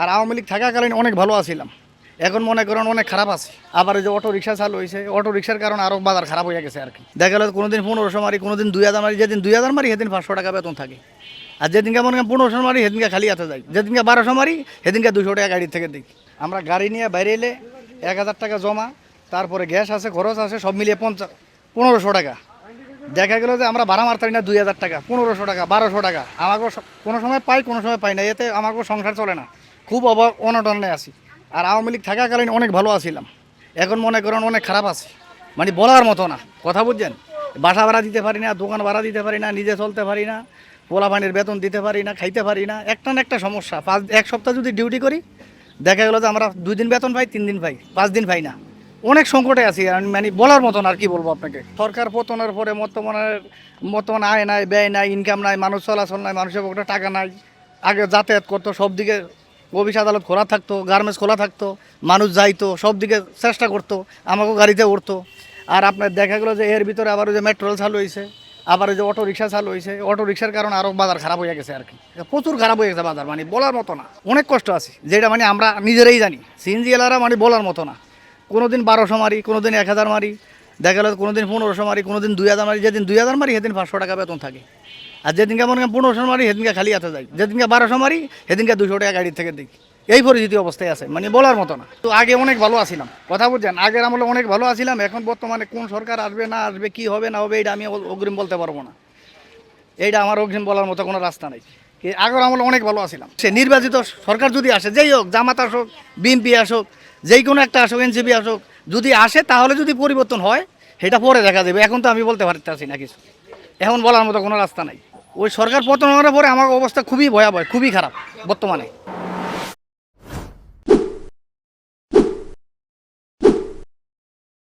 আর আওয়ামী লীগ থাকাকালীন অনেক ভালো আছিলাম। এখন মনে করেন অনেক খারাপ আছে। আবার যে অটো রিক্সা চালু হয়েছে, অটো রিক্সার কারণে আরও বাজার খারাপ হয়ে গেছে আর কি দেখা গেলো কোনোদিন পনেরোশো মারি, কোনোদিন দুই হাজার মারি, যেদিন দুই হাজার মারি, সেদিন পাঁচশো টাকা বেতন থাকে। আর যেদিনকে মনে করেন পনেরোশো মারি, সেদিনকে খালি হাতে যাই যেদিনকে বারোশো মারি, সেদিনকে দুশো টাকা গাড়ি থেকে দিই। আমরা গাড়ি নিয়ে বাইরে এলে এক হাজার টাকা জমা, তারপরে গ্যাস আছে, খরচ আছে, সব মিলিয়ে পঞ্চাশ, পনেরোশো টাকা। দেখা গেল যে আমরা ভাড়া মারতে পারি না দুই হাজার টাকা, পনেরোশো টাকা, বারোশো টাকা। আমাকেও কোনো সময় পাই, কোনো সময় পাই না। এতে আমাকেও সংসার চলে না। খুব অভাব অনটনে আছি। আর আওয়ামী লীগ থাকাকালীন অনেক ভালো আছিলাম। এখন মনে করেন অনেক খারাপ আছি। মানে বলার মতো না। কথা বুঝছেন? বাসা ভাড়া দিতে পারি না, দোকান ভাড়া দিতে পারি না, নিজে চলতে পারি না পোলা পানির বেতন দিতে পারি না, খাইতে পারি না। একটা না একটা সমস্যা। পাঁচ, এক সপ্তাহ যদি ডিউটি করি, দেখা গেলো যে আমরা দুই দিন বেতন পাই, তিন দিন পাই, পাঁচ দিন পাই না। অনেক সংকটে আছি। মানে বলার মতন আর কি বলব আপনাকে। সরকার পতনের পরে বর্তমানের বর্তমান আয় নাই, ব্যয় নাই ইনকাম নাই, মানুষ চলাচল নাই, মানুষের পক্ষে টাকা নাই। আগে যাতায়াত করতো, সব দিকে অফিস আদালত খোলা থাকতো, গার্মেন্টস খোলা থাকতো, মানুষ যাইতো, সব দিকে চেষ্টা করতো, আমাকেও গাড়িতে উঠতো। আর আপনার দেখা গেলো যে এর ভিতরে আবার ওই যে মেট্রো রেল চালু হয়েছে আবার ওই যে অটো রিক্সা চালু হয়েছে অটো রিক্সার কারণে আরও বাজার খারাপ হয়ে গেছে আর কি প্রচুর খারাপ হয়ে গেছে বাজার মানে বলার মতো না। অনেক কষ্ট আছে, যেটা মানে আমরা নিজেরাই জানি। সিএনজি এলারা মানে বলার মতো না। কোনো দিন বারোশো মারি কোনো দিন এক হাজার মারি, দেখা গেলো কোনো দিন পনেরোশো মারি কোনো দিন দুই হাজার মারি, যেদিন দুই হাজার মারি, সেদিন পাঁচশো টাকা বেতন থাকে। আর যেদিনকে মনে পনেরোশো মারি, সেদিনকে খালি হাতে যাই। যেদিনকে বারোশো মারি, সেদিনকে দুশো টাকা গাড়ি থেকে দিই। এই পরিস্থিতি অবস্থায় আছে মানে বলার মতো না। তো আগে অনেক ভালো আছিলাম, কথা বলছেন আগের আমলে অনেক ভালো আছিলাম, এখন বর্তমানে কোন সরকার আসবে, না আসবে, কি হবে, না হবে, এটা আমি অগ্রিম বলতে পারব না। এইটা আমার অগ্রিম বলার মতো কোনো রাস্তা নেই। আগের আমলে অনেক ভালো আছিলাম। সে নির্বাচিত সরকার যদি আসে, যেই হোক, জামাত আসুক, বিএনপি আসুক যেই কোনো একটা আসুক, এনসিপি আসুক, যদি আসে, তাহলে যদি পরিবর্তন হয়, সেটা পরে দেখা যাবে এখন তো আমি বলতে পারতেছি না কিছু। এখন বলার মতো কোনো রাস্তা নাই। ওই সরকার পতন হওয়ার পরে আমার অবস্থা খুবই ভয়াবহ খুবই খারাপ বর্তমানে।